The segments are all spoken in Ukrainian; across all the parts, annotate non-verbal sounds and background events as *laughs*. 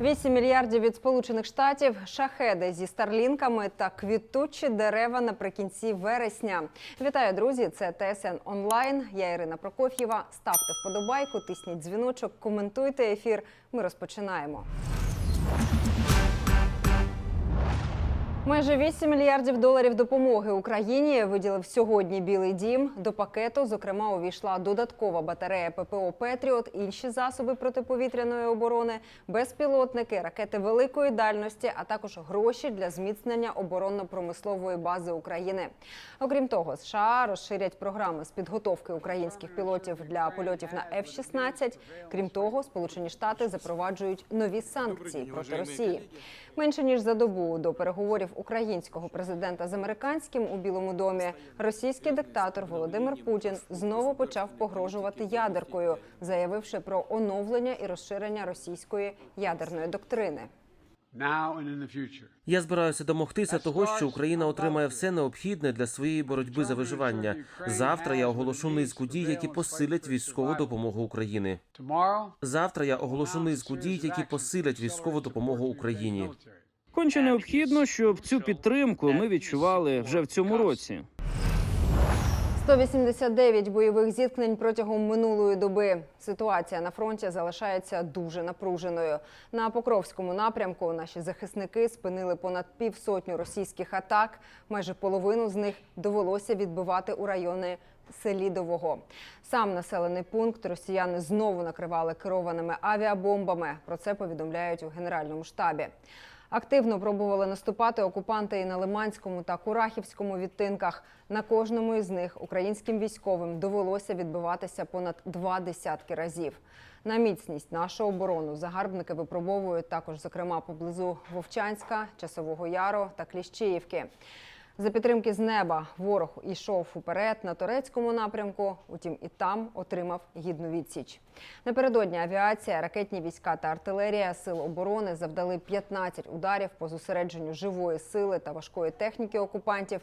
8 мільярдів від Сполучених Штатів, шахеди зі старлінками та квітучі дерева наприкінці вересня. Вітаю, друзі! Це ТСН онлайн. Я Ірина Прокоф'єва. Ставте вподобайку, тисніть дзвіночок, коментуйте ефір. Ми розпочинаємо. Майже 8 мільярдів доларів допомоги Україні виділив сьогодні Білий Дім. До пакету, зокрема, увійшла додаткова батарея ППО Петріот, інші засоби протиповітряної оборони, безпілотники, ракети великої дальності, а також гроші для зміцнення оборонно-промислової бази України. Окрім того, США розширять програми з підготовки українських пілотів для польотів на F-16. Крім того, Сполучені Штати запроваджують нові санкції проти Росії. Менше ніж за добу до переговорів українського президента з американським у Білому домі російський диктатор Володимир Путін знову почав погрожувати ядеркою, заявивши про оновлення і розширення російської ядерної доктрини. Я збираюся домогтися того, що Україна отримає все необхідне для своєї боротьби за виживання. Завтра я оголошу низку дій, які посилять військову допомогу України. Завтра я оголошу низку дій, які посилять військову допомогу Україні. Конче необхідно, щоб цю підтримку ми відчували вже в цьому році. 189 бойових зіткнень протягом минулої доби. Ситуація на фронті залишається дуже напруженою. На Покровському напрямку наші захисники спинили понад півсотню російських атак. Майже половину з них довелося відбивати у райони Селідового. Сам населений пункт росіяни знову накривали керованими авіабомбами. Про це повідомляють у генеральному штабі. Активно пробували наступати окупанти і на Лиманському та Курахівському відтинках. На кожному із них українським військовим довелося відбиватися понад два десятки разів. На міцність нашу оборону загарбники випробовують також, зокрема, поблизу Вовчанська, Часового Яру та Кліщіївки. За підтримки з неба ворог ішов уперед на турецькому напрямку. Утім, і там отримав гідну відсіч. Напередодні авіація, ракетні війська та артилерія сил оборони завдали 15 ударів по зосередженню живої сили та важкої техніки окупантів.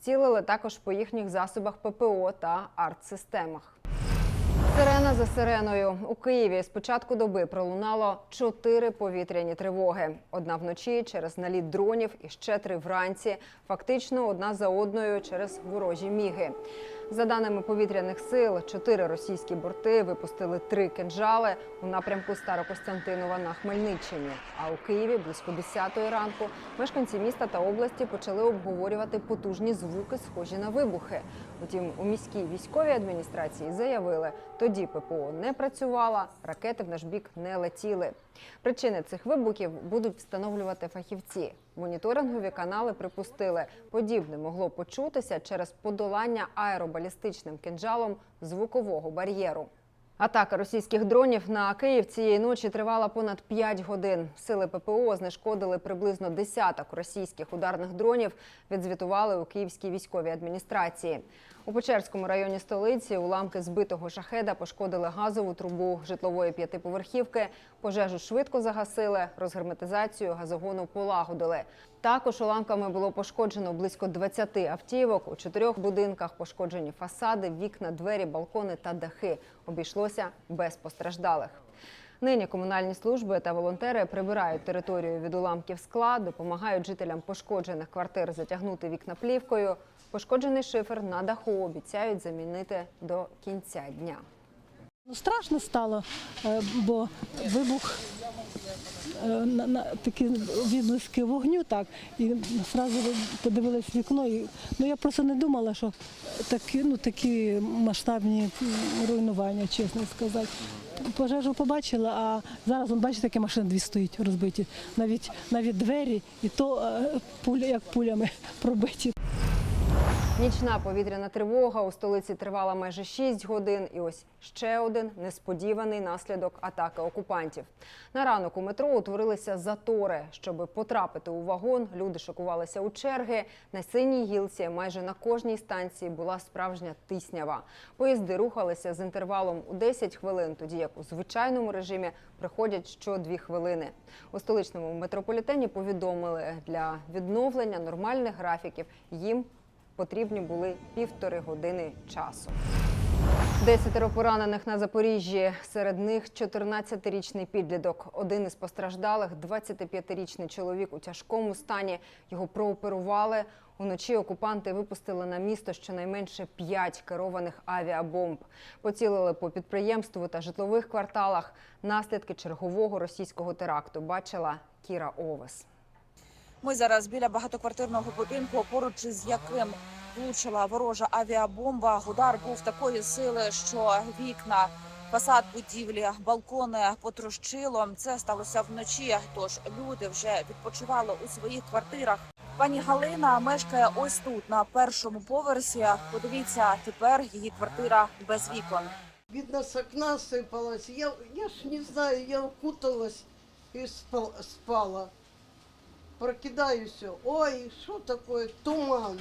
Цілили також по їхніх засобах ППО та артсистемах. Сирена за сиреною у Києві з початку доби пролунало чотири повітряні тривоги: одна вночі через наліт дронів і ще три вранці. Фактично одна за одною через ворожі міги. За даними повітряних сил, чотири російські борти випустили три кинжали у напрямку Старокостянтинова на Хмельниччині. А у Києві близько 10-ї ранку мешканці міста та області почали обговорювати потужні звуки, схожі на вибухи. Утім, у міській військовій адміністрації заявили, тоді ППО не працювала, ракети в наш бік не летіли. Причини цих вибухів будуть встановлювати фахівці. Моніторингові канали припустили, подібне могло почутися через подолання аеробалістичним кинджалом звукового бар'єру. Атака російських дронів на Київ цієї ночі тривала понад 5 годин. Сили ППО знешкодили приблизно десяток російських ударних дронів. Відзвітували у Київській військовій адміністрації. У Печерському районі столиці уламки збитого шахеда пошкодили газову трубу житлової п'ятиповерхівки. Пожежу швидко загасили, розгерметизацію газогону полагодили. Також уламками було пошкоджено близько 20 автівок. У чотирьох будинках пошкоджені фасади, вікна, двері, балкони та дахи. Обійшлося без постраждалих. Нині комунальні служби та волонтери прибирають територію від уламків скла, допомагають жителям пошкоджених квартир затягнути вікна плівкою. Пошкоджений шифер на даху обіцяють замінити до кінця дня. Ну, страшно стало, е, бо вибух е, такі відблиски вогню, так, і одразу подивилась вікно. І, ну, я просто не думала, що такі, ну, такі масштабні руйнування, чесно сказати. Пожежу побачила, а зараз, вон, бачите, такі машини дві стоять розбиті. Навіть, навіть двері, і то е, пуля, як пулями *laughs* пробиті. Нічна повітряна тривога у столиці тривала майже 6 годин. І ось ще один несподіваний наслідок атаки окупантів. На ранок у метро утворилися затори. Щоб потрапити у вагон, люди шокувалися у черги. На синій гілці майже на кожній станції була справжня тиснява. Поїзди рухалися з інтервалом у 10 хвилин, тоді як у звичайному режимі приходять що 2 хвилини. У столичному метрополітені повідомили для відновлення нормальних графіків їм потрібні були півтори години часу. Десятеро поранених на Запоріжжі. Серед них 14-річний підліток. Один із постраждалих – 25-річний чоловік у тяжкому стані. Його прооперували. Уночі окупанти випустили на місто щонайменше п'ять керованих авіабомб. Поцілили по підприємству та житлових кварталах. Наслідки чергового російського теракту бачила Кіра Овес. Ми зараз біля багатоквартирного будинку, поруч із яким влучила ворожа авіабомба. Удар був такої сили, що вікна, фасад будівлі, балкони потрощило. Це сталося вночі. Тож люди вже відпочивали у своїх квартирах. Пані Галина мешкає ось тут на першому поверсі. Подивіться, тепер її квартира без вікон. Видно, с окна сыпалось. Я, я ж не знаю, я укуталась и спал- спала. Прокидаюсь, ой, что такое, туман.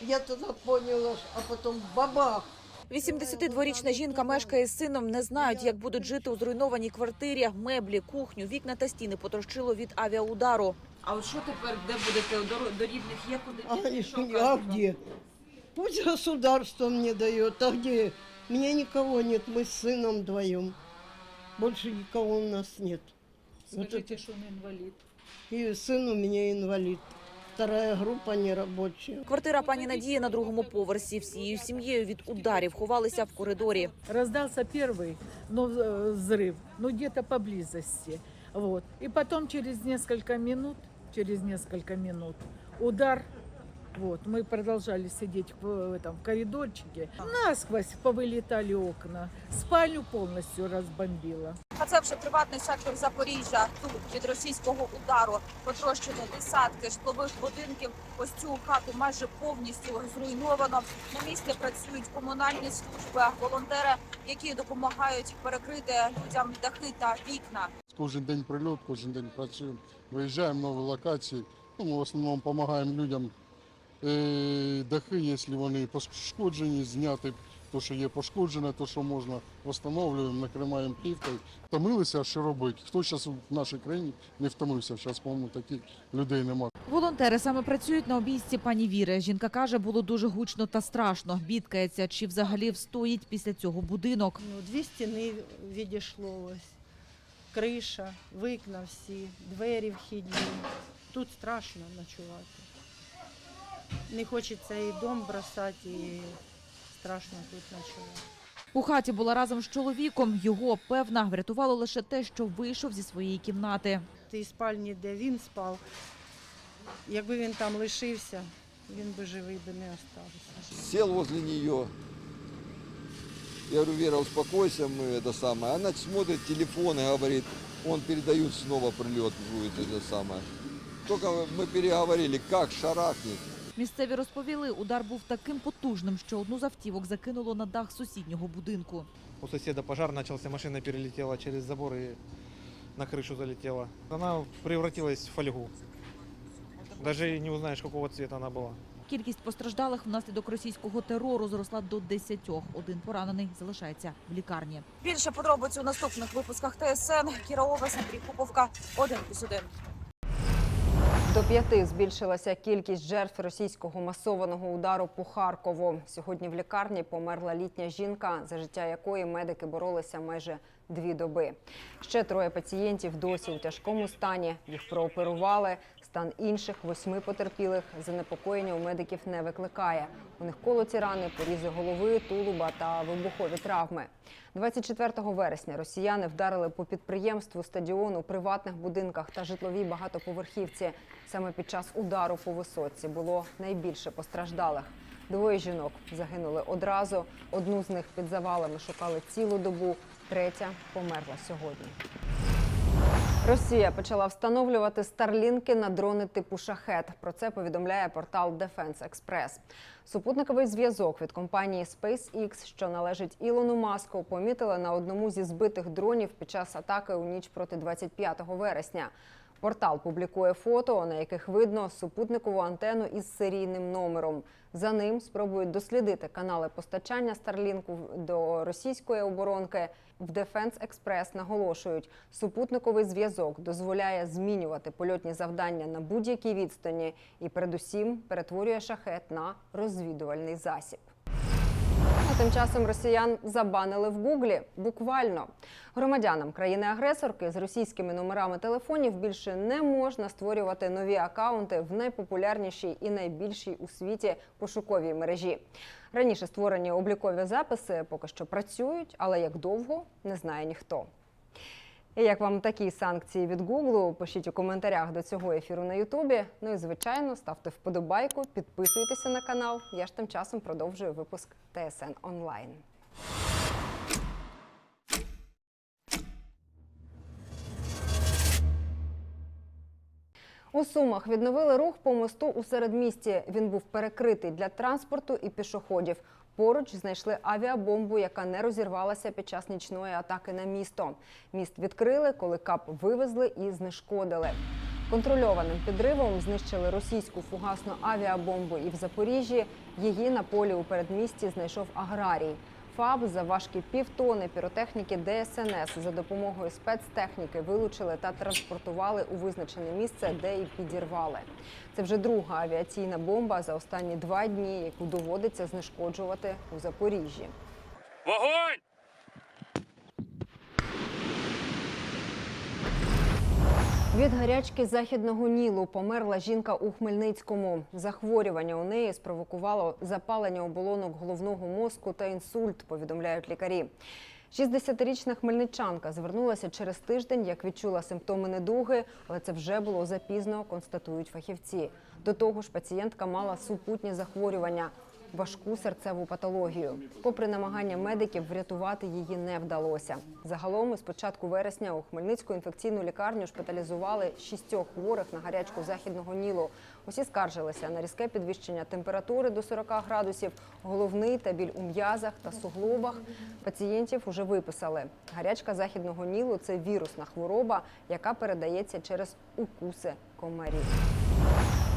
Я тогда поняла, а потом бабах. 82-річна жінка мешкає з сином. Не знають, як будуть жити у зруйнованій квартирі. Меблі, кухню, вікна та стіни потрощило від авіаудару. А от що тепер, де будете до, до рідних? Є куди А, а где? Пусть государство мне дает, а где? Меня никого нет, мы с сыном вдвоем. Больше никого у нас нет. Скажите, что он инвалид. И сын у меня инвалид. Вторая группа нерабочая. Квартира пані Надії на другому поверсі. Всією сім'єю від ударів ховалися в коридорі. Раздался первый ну, э, взрыв, ну где-то поблизости. Вот. И потом через несколько минут, через несколько минут удар. Вот, мы продолжали сидеть в этом в коридорчике. Насквозь повылетали окна. Спальню полностью разбомбило. А це вже приватний сектор Запоріжжя. Тут від російського удару потрощено десятки житлових будинків. Ось цю хату майже повністю зруйновано. На місці працюють комунальні служби, волонтери, які допомагають перекрити людям дахи та вікна. Кожен день прильот, кожен день працюємо. Виїжджаємо в нові локації. Ну, ми в основному допомагаємо людям е, дахи, якщо вони пошкоджені, зняти те, що є пошкоджене, те, що можна, встановлюємо, накриваємо плівкою. Втомилися, що робити. Хто зараз в нашій країні не втомився? Зараз, по-моєму, таких людей немає. Волонтери саме працюють на обійсті пані Віри. Жінка каже, було дуже гучно та страшно. Бідкається, чи взагалі встоїть після цього будинок. Ну, дві стіни відійшло ось, криша, вікна всі, двері вхідні. Тут страшно ночувати. Не хочеться і дом бросати, і страшно тут ночувати. У хаті була разом з чоловіком. Його, певна, врятувало лише те, що вийшов зі своєї кімнати. Тій спальні, де він спав, якби він там лишився, він би живий би не остався. сел возле нее. Я говорю, Вера, успокойся, мы это самое. Она смотрит телефон и говорит, он передают снова прилет будет это самое. Только мы переговорили, как шарахнет. Місцеві розповіли, удар був таким потужним, що одну з автівок закинуло на дах сусіднього будинку. У соседа пожар начался, машина перелетела через забор и на крышу залетела. Она превратилась в фольгу. Даже не узнаешь, какого цвета она была. Кількість постраждалих внаслідок російського терору зросла до десятьох. Один поранений залишається в лікарні. Більше подробиць у наступних випусках ТСН. Кіра Овес, Андрій Куповка, 1 плюс 1. До п'яти збільшилася кількість жертв російського масованого удару по Харкову. Сьогодні в лікарні померла літня жінка, за життя якої медики боролися майже дві доби. Ще троє пацієнтів досі у тяжкому стані. Їх прооперували. Стан інших восьми потерпілих занепокоєння у медиків не викликає. У них колоті рани, порізи голови, тулуба та вибухові травми. 24 вересня росіяни вдарили по підприємству, стадіону, приватних будинках та житловій багатоповерхівці. Саме під час удару по висотці було найбільше постраждалих. Двоє жінок загинули одразу. Одну з них під завалами шукали цілу добу. Третя померла сьогодні. Росія почала встановлювати старлінки на дрони типу шахет. Про це повідомляє портал Defense Express. Супутниковий зв'язок від компанії SpaceX, що належить Ілону Маску, помітили на одному зі збитих дронів під час атаки у ніч проти 25 вересня. Портал публікує фото, на яких видно супутникову антенну із серійним номером. За ним спробують дослідити канали постачання Старлінку до російської оборонки. В Defense Express наголошують, супутниковий зв'язок дозволяє змінювати польотні завдання на будь-якій відстані і, передусім, перетворює шахет на розвідувальний засіб. Тим часом росіян забанили в Гуглі. Буквально громадянам країни-агресорки з російськими номерами телефонів більше не можна створювати нові акаунти в найпопулярнішій і найбільшій у світі пошуковій мережі. Раніше створені облікові записи поки що працюють, але як довго не знає ніхто. Як вам такі санкції від Гуглу? Пишіть у коментарях до цього ефіру на Ютубі. Ну і звичайно, ставте вподобайку, підписуйтеся на канал. Я ж тим часом продовжую випуск ТСН онлайн. У Сумах відновили рух по мосту у середмісті. Він був перекритий для транспорту і пішоходів. Поруч знайшли авіабомбу, яка не розірвалася під час нічної атаки на місто. Міст відкрили, коли кап вивезли і знешкодили. Контрольованим підривом знищили російську фугасну авіабомбу і в Запоріжжі. Її на полі у передмісті знайшов аграрій. ФАБ за важкі півтони піротехніки ДСНС за допомогою спецтехніки вилучили та транспортували у визначене місце, де і підірвали. Це вже друга авіаційна бомба за останні два дні, яку доводиться знешкоджувати у Запоріжжі. Вогонь! Від гарячки західного Нілу померла жінка у Хмельницькому. Захворювання у неї спровокувало запалення оболонок головного мозку та інсульт, повідомляють лікарі. 60-річна хмельничанка звернулася через тиждень, як відчула симптоми недуги, але це вже було запізно, констатують фахівці. До того ж, пацієнтка мала супутні захворювання важку серцеву патологію. Попри намагання медиків, врятувати її не вдалося. Загалом, із початку вересня у Хмельницьку інфекційну лікарню шпиталізували шістьох хворих на гарячку західного нілу. Усі скаржилися на різке підвищення температури до 40 градусів, головний та біль у м'язах та суглобах. Пацієнтів уже виписали. Гарячка західного нілу це вірусна хвороба, яка передається через укуси комарів.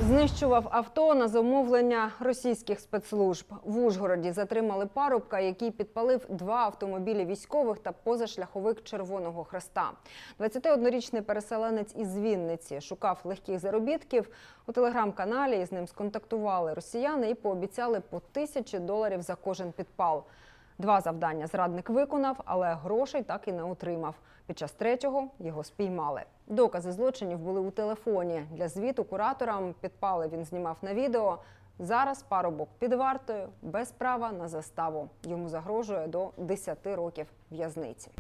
Знищував авто на замовлення російських спецслужб. В Ужгороді затримали парубка, який підпалив два автомобілі військових та позашляховик Червоного Хреста. 21-річний переселенець із Вінниці шукав легких заробітків. У телеграм-каналі із ним сконтактували росіяни і пообіцяли по тисячі доларів за кожен підпал. Два завдання зрадник виконав, але грошей так і не отримав. Під час третього його спіймали. Докази злочинів були у телефоні. Для звіту кураторам підпали він знімав на відео. Зараз парубок під вартою без права на заставу. Йому загрожує до 10 років в'язниці.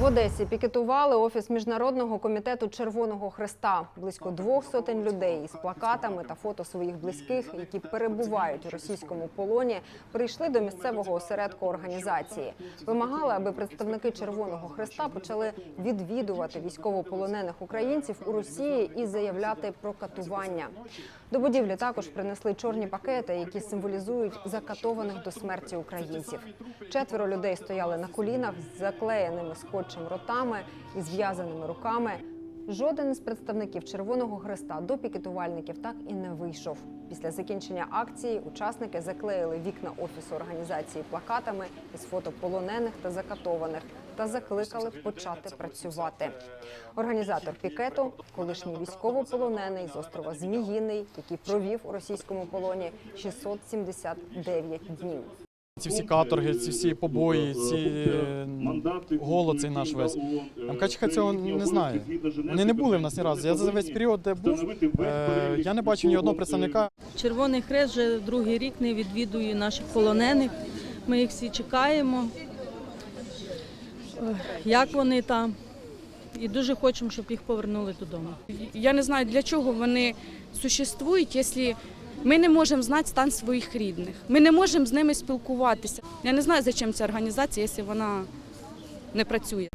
В Одесі пікетували офіс міжнародного комітету Червоного Хреста. Близько двох сотень людей із плакатами та фото своїх близьких, які перебувають у російському полоні, прийшли до місцевого осередку організації. Вимагали, аби представники Червоного Хреста почали відвідувати військовополонених українців у Росії і заявляти про катування. До будівлі також принесли чорні пакети, які символізують закатованих до смерті українців. Четверо людей стояли на колінах з заклеєними скотчем ротами і зв'язаними руками. Жоден із представників Червоного Хреста до пікетувальників так і не вийшов. Після закінчення акції учасники заклеїли вікна офісу організації плакатами із фото полонених та закатованих та закликали почати працювати. Організатор пікету, колишній військовополонений з острова Зміїний, який провів у російському полоні 679 днів. Ці всі каторги, ці всі побої, ці е, голод цей наш весь. МКЧХ цього не знає. Вони не були в нас ні разу. Я за весь період, де був, е, я не бачив ні одного представника. Червоний Хрест вже другий рік не відвідує наших полонених. Ми їх всі чекаємо. Е, Як вони там? І дуже хочемо, щоб їх повернули додому. Я не знаю, для чого вони существують, якщо ми не можемо знати стан своїх рідних. Ми не можемо з ними спілкуватися. Я не знаю, зачем ця організація, якщо вона не працює.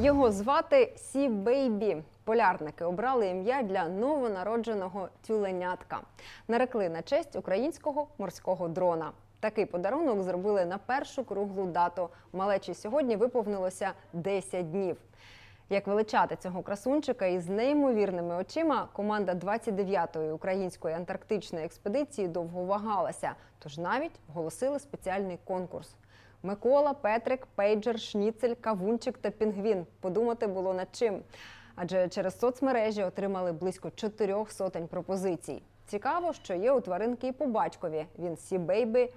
Його звати Сі Бейбі. Полярники обрали ім'я для новонародженого тюленятка. Нарекли на честь українського морського дрона. Такий подарунок зробили на першу круглу дату. Малечі сьогодні виповнилося 10 днів. Як величати цього красунчика із неймовірними очима, команда 29-ї української антарктичної експедиції довго вагалася, тож навіть оголосили спеціальний конкурс. Микола, Петрик, Пейджер, Шніцель, Кавунчик та Пінгвін. Подумати було над чим. Адже через соцмережі отримали близько чотирьох сотень пропозицій. Цікаво, що є у тваринки і по батькові. Він Сі Бейбі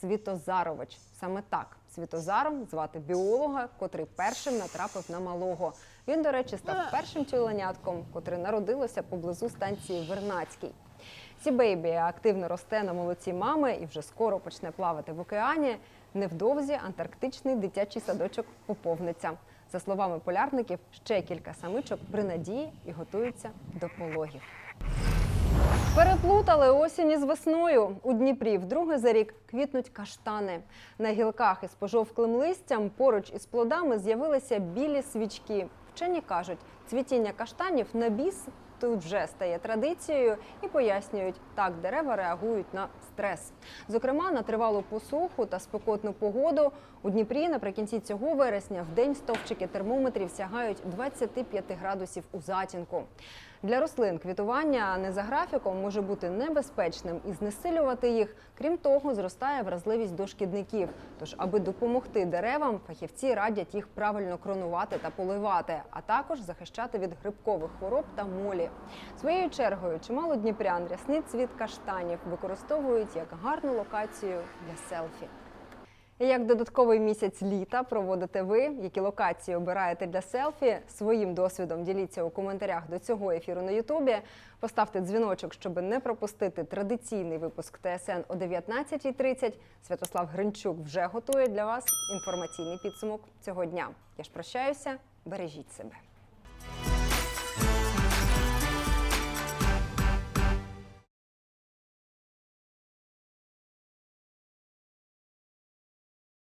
Світозарович. Саме так Світозаром звати біолога, котрий першим натрапив на малого. Він, до речі, став першим чоленятком, котре народилося поблизу станції Вернацький. Сі Бейбі активно росте на молоці мами і вже скоро почне плавати в океані. Невдовзі антарктичний дитячий садочок поповниться. За словами полярників, ще кілька самичок при надії і готуються до пологів. Переплутали осінь із весною. У Дніпрі вдруге за рік квітнуть каштани. На гілках із пожовклим листям поруч із плодами з'явилися білі свічки. Вчені кажуть, цвітіння каштанів на біс тут вже стає традицією і пояснюють, так дерева реагують на стрес. Зокрема, на тривалу посуху та спекотну погоду у Дніпрі наприкінці цього вересня в день стовпчики термометрів сягають 25 градусів у затінку. Для рослин квітування не за графіком може бути небезпечним і знесилювати їх. Крім того, зростає вразливість до шкідників. Тож, аби допомогти деревам, фахівці радять їх правильно кронувати та поливати, а також захищати від грибкових хвороб та молі. Своєю чергою, чимало дніпрян рясний цвіт каштанів використовують як гарну локацію для селфі. Як додатковий місяць літа проводите ви? Які локації обираєте для селфі? Своїм досвідом діліться у коментарях до цього ефіру на Ютубі. Поставте дзвіночок, щоб не пропустити традиційний випуск ТСН о 19.30. Святослав Гринчук вже готує для вас інформаційний підсумок цього дня. Я ж прощаюся, бережіть себе.